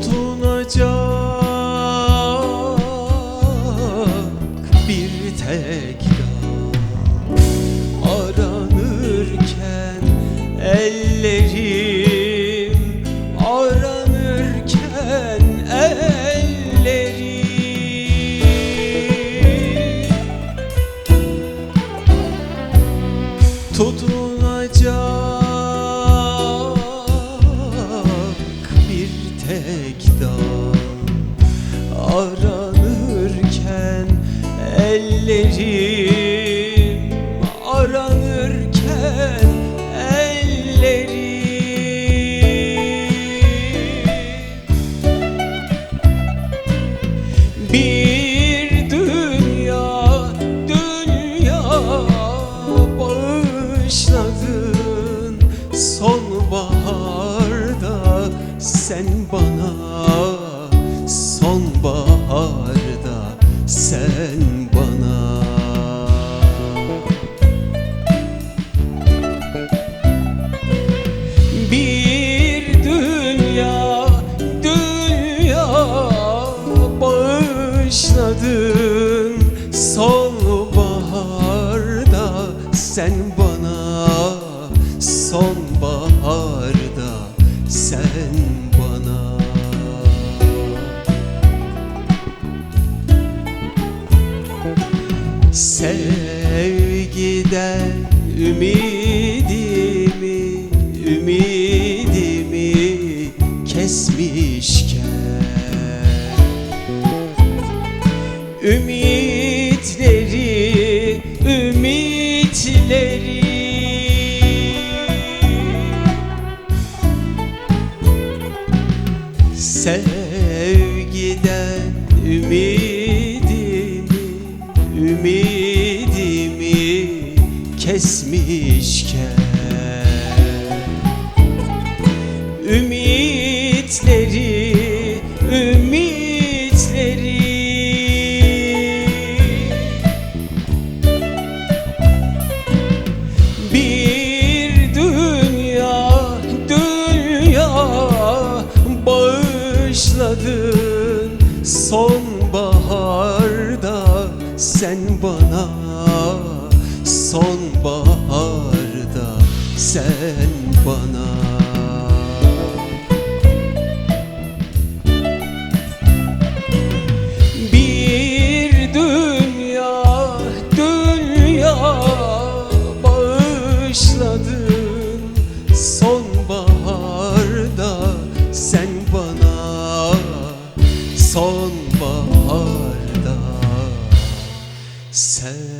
tutunacak bir tek dal aranırken ellerim aranırken ellerim. Tutun ellerim Aranırken ellerim. Bir dünya, dünya bağışladın Sonbaharda. Sen bana Sonbaharda sen Sonbaharda sen bana Sonbaharda sen bana. Sevgiden ümidimi, Sevgiden ümidimi, ümidimi kesmişken. Ümitleri, ümitleri bağışladın Sonbaharda sen bana Sonbaharda sen bana Sonbaharda sen